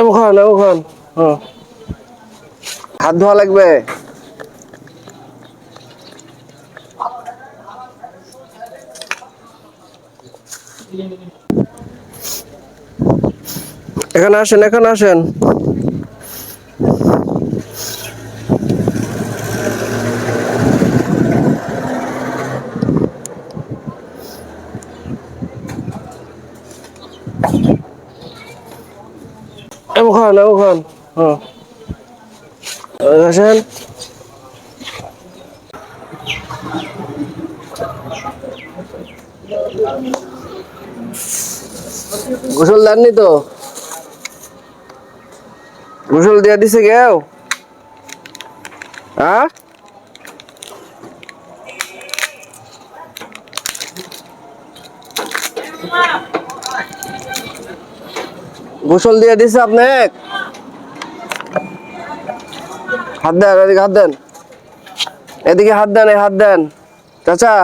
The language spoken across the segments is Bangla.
এমন খান এমন খান হাত ধোয়া লাগবে? এখানে আসেন এখানে আসেন। এমন খান হ্যাঁ গোসল দেননি তো? গোসল দিয়ে দিছে কেউ? হ্যাঁ? গোসল দিয়ে দিছে আপনি? হাত দেন, এদিকে হাত দেন। এদিকে হাত দেন হাত দেন। চাচা।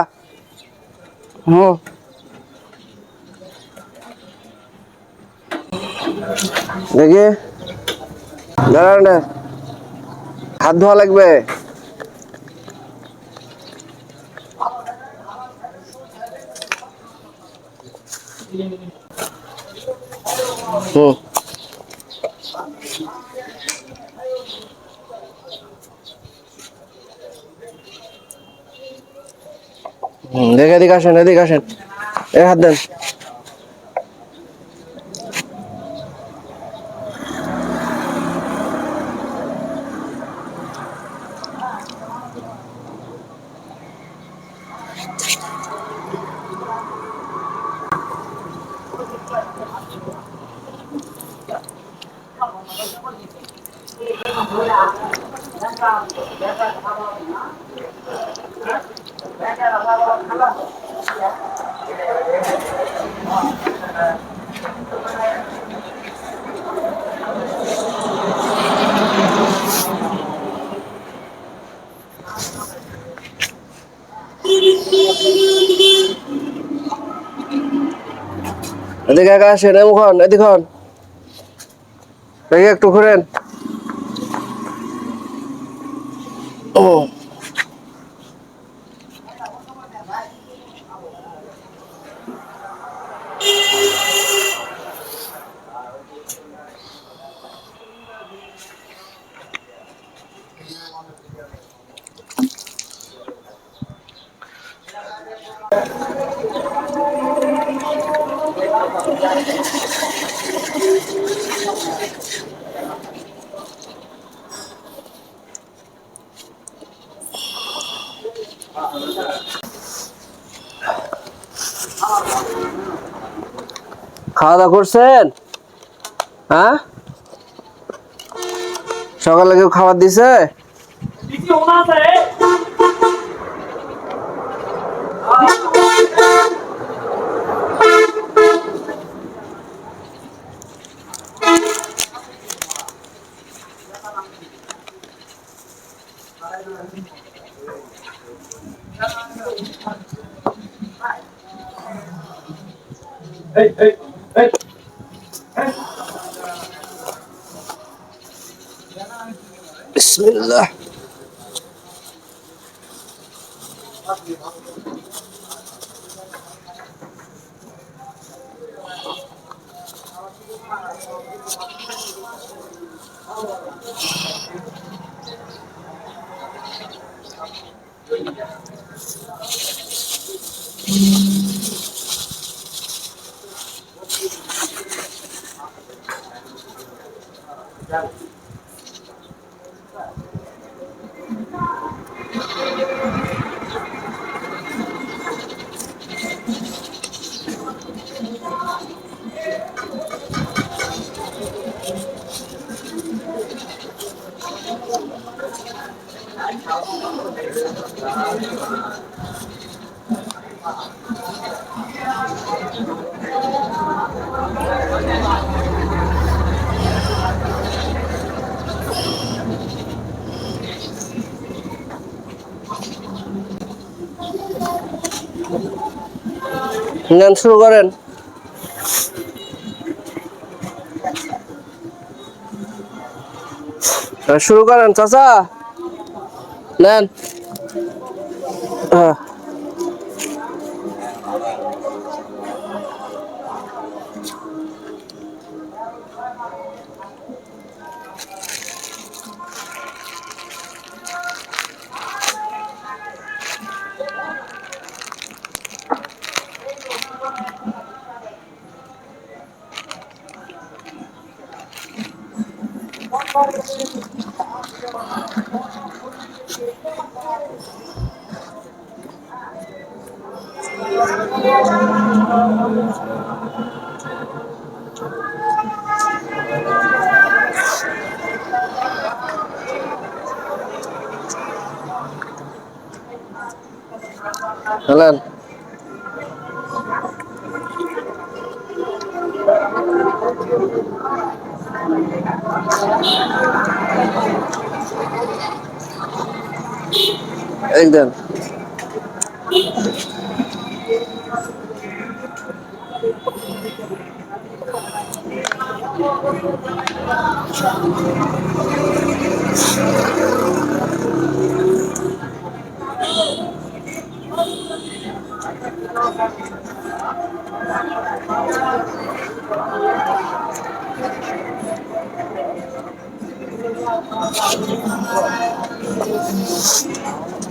হুম। দেখি। দাঁড়ান হাত ধোয়া লাগবে। হুম দেখে এদিকে আসেন এদিকে আসেন। এ হাত দেন। এদিকে একা আসেন এমন এদিকে হন দেখি একটু ঘুরেন। ও। খাওয়া দাওয়া করছেন? হ্যাঁ? সকালে কেউ খাবার দিছে? বিসমিল্লাহ Thank you. গান শুরু করেন। শুরু করেন চাচা। Lan. Ah. Thank you. হ্যাঁ হলেন একদম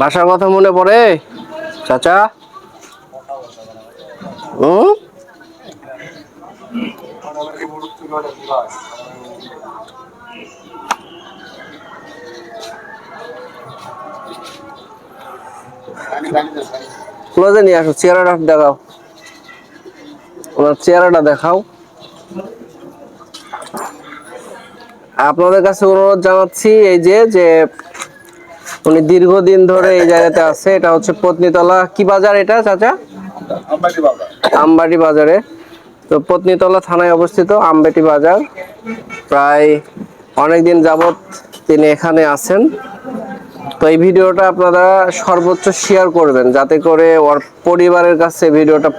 বাসার কথা মনে পড়ে? চাচা? ক্লোজে নিয়ে আসো চেহারাটা দেখাও। ওনার চেহারাটা দেখাও। আপনাদের কাছে অনুরোধ জানাচ্ছি এই যে যে উনি দীর্ঘদিন ধরে এই জায়গাতে আছে এটা হচ্ছে পত্নীতলা। কি বাজার এটা চাচা? আমবাটি বাজারে। তো পত্নীতলা থানায় অবস্থিত আমবাটি বাজার। প্রায় অনেকদিন যাবত তিনি এখানে আছেন। তো এই ভিডিওটা আপনারা সর্বোচ্চ শেয়ার করবেন যাতে করে ওর পরিবারের কাছে ভিডিওটা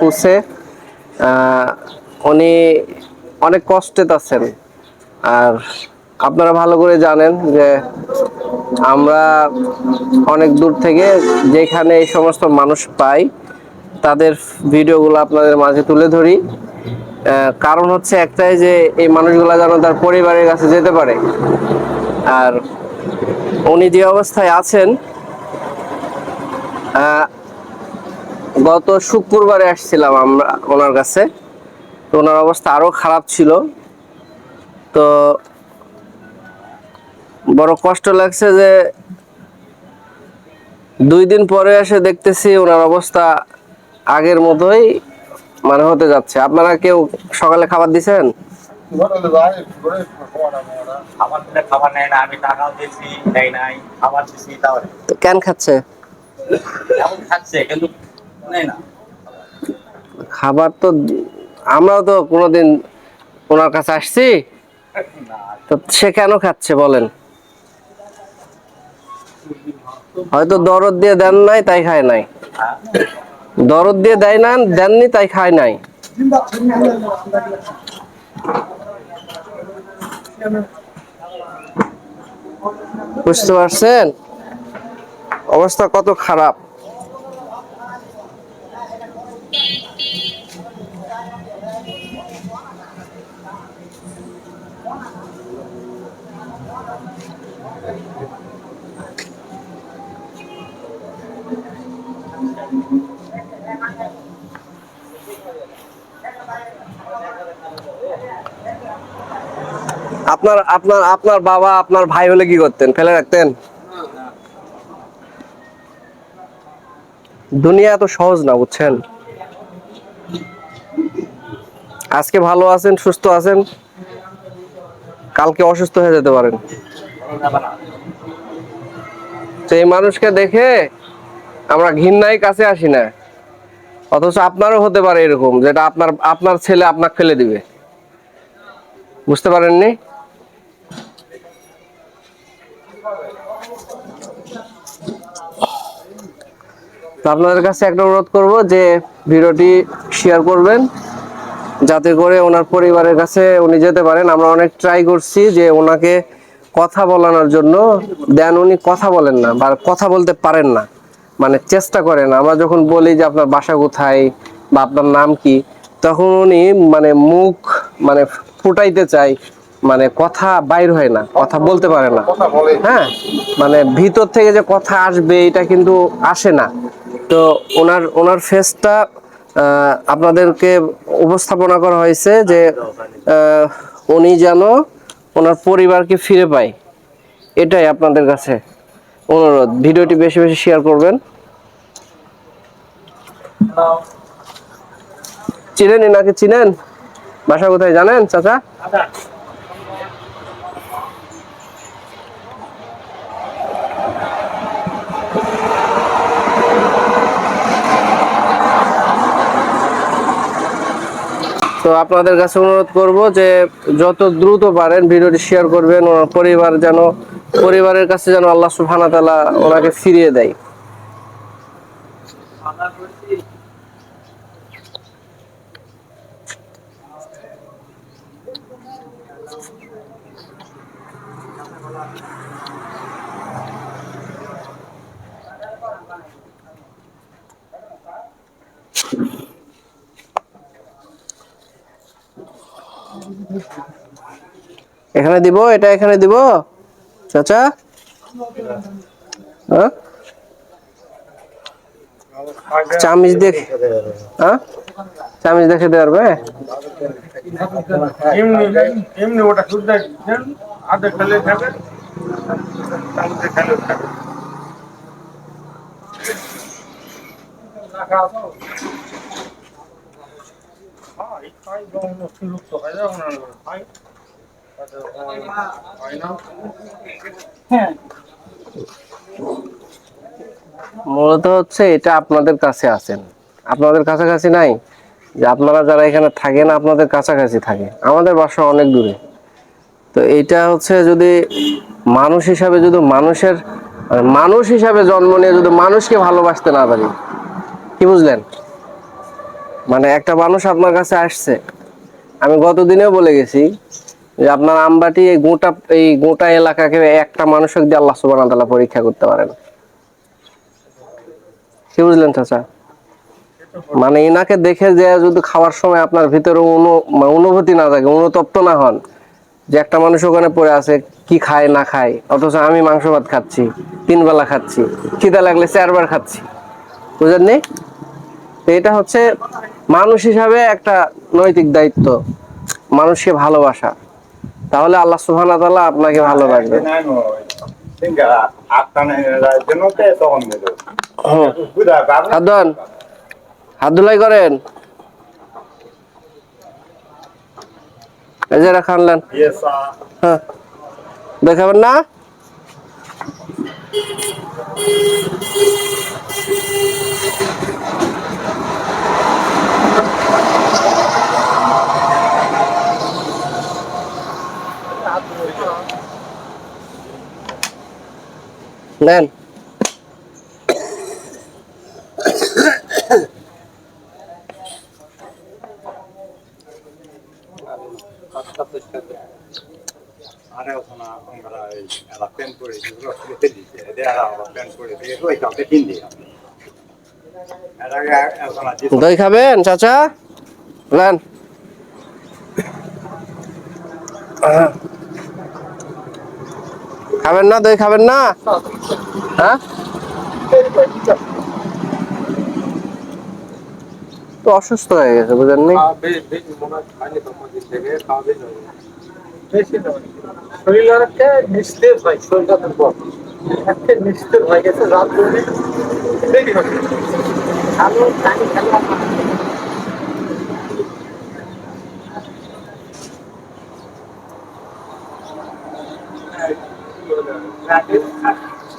আহ, উনি অনেক কষ্টে আছেন। আর আপনারা ভালো করে জানেন যে আমরা অনেক দূর থেকে যেখানে এই সমস্ত মানুষ পাই তাদের ভিডিওগুলো আপনাদের মাঝে তুলে ধরি। কারণ হচ্ছে একটাই যে এই মানুষগুলো যেন তার পরিবারের কাছে যেতে পারে। আর উনি যে অবস্থায় আছেন গত শুক্রবারে আসছিলাম আমরা ওনার কাছে। তো ওনার অবস্থা আরও খারাপ ছিল। তো বড় কষ্ট লাগছে যে দুই দিন পরে এসে দেখতেছি ওনার অবস্থা আগের মতোই মানে হতে যাচ্ছে। আপনারা কেউ সকালে খাবার দিছেন? খাবার দিলে খাবার নেয় না আমি টাকাও দিয়েছি নেয় নাই খাবার দিয়েছি তাহলে তো কেন খাচ্ছে? এমন খাচ্ছে কিন্তু নেয় না। খাবার তো আমরাও তো কোনোদিন ওনার কাছে আসছি। তো সে কেন খাচ্ছে বলেন? হয়তো দরদ দিয়ে দেন নাই তাই খায় নাই? দরদ দিয়ে দেয় না দেননি তাই খায় নাই। বুঝতে পারছেন? অবস্থা কত খারাপ। আপনার আপনার আপনার বাবা, আপনার ভাই হলে কি করতেন? ফেলে রাখতেন? দুনিয়া এত সহজ না, বুঝছেন? আজকে ভালো আছেন, সুস্থ আছেন? কালকে অসুস্থ হয়ে যেতে পারেন। তো এই মানুষকে দেখে আমরা ঘৃণায় কাছে আসি না। অথচ আপনারও হতে পারে এরকম, যেটা আপনার আপনার ছেলে আপনাকে ফেলে দিবে। বুঝতে পারেননি? তো আপনাদের কাছে একটা অনুরোধ করব যে ভিডিওটি শেয়ার করবেন যাতে করে ওনার পরিবারের কাছে উনি যেতে পারেন। আমরা অনেক ট্রাই করছি যে ওনাকে কথা বলানোর জন্য। দেন উনি কথা বলেন না বা কথা বলতে পারেন না মানে চেষ্টা করেন আমরা যখন বলি যে আপনার বাসা কোথায় বা আপনার নাম কি তখন উনি মানে মুখ মানে ফুটাইতে চাই মানে কথা বাইর হয় না কথা বলতে পারে না। হ্যাঁ মানে ভিতর থেকে যে কথা আসবে এটা কিন্তু আসে না। তো ওনার ওনার ফেসটা আপনাদেরকে উপস্থাপনা করা হয়েছে যে উনি যেন ওনার পরিবারকে ফিরে পায়। এটাই আপনাদের কাছে অনুরোধ। ভিডিওটি বেশি বেশি শেয়ার করবেন। চিনেন, এনাকে চিনেন? বাসা কোথায় জানেন, চাচা? তো আপনাদের কাছে অনুরোধ করব যে যত দ্রুত পারেন ভিডিওটি শেয়ার করবেন, ওনার পরিবার যেন, পরিবারের কাছে যেন আল্লাহ ওয়া তাআলা ওনাকে ফিরিয়ে দেয়। এখানে দিব এটা এখানে দিব। চাচা? হ্যাঁ? চামিচ দেখে হ্যাঁ? চামিচ দেখে দেওয়ার পারবে? হ্যাঁ, মূলত হচ্ছে এটা আপনাদের কাছে আছেন আপনাদের কাছাকাছি নাই। যে আপনারা যারা এখানে থাকেন, আপনাদের কাছাকাছি থাকে। আমাদের বাসা অনেক দূরে। তো এটা হচ্ছে যদি মানুষ হিসাবে যদি মানুষের মানে মানুষ হিসাবে জন্ম নিয়ে যদি মানুষকে ভালোবাসতে না পারি, কি বুঝলেন? মানে একটা মানুষ আপনার কাছে আসছে। আমি গতদিনেও বলে গেছি যে আপনার আমবাটি এই গোটা এই গোটা এলাকাকে একটা মানুষক দিয়ে আল্লাহ সুবহানাহু ওয়া তাআলা পরীক্ষা করতে পারেন। কি বুঝলেন চাচা? মানে এনাকে দেখে যে যদি খাওয়ার সময় আপনার ভিতরে মানে অনুভূতি না থাকে, অনুতপ্ত না হন, যে একটা মানুষ ওখানে পড়ে আছে, কি খায়, না খায়, অথচ আমি মাংস ভাত খাচ্ছি, তিন বেলা খাচ্ছি, খিদা লাগলে চারবার খাচ্ছি বুঝলেননি তো এটা হচ্ছে মানুষ হিসাবে একটা নৈতিক দায়িত্ব, মানুষকে ভালোবাসা। তাহলে আল্লাহ সুহান তালা আপনাকে ভালোবাসবে হাদন হাদুলাই করেন। এই যে আনলেন হ্যাঁ। দেখাবেন না? কিন দিই এর আগে এখন আজ দই খাবেন চাচা নেন খাবেন না, দই খাবেন না? হ্যাঁ? তো অসুস্থ হয়ে গেছে শরীর একটা নিস্তেজ গেছে রাতে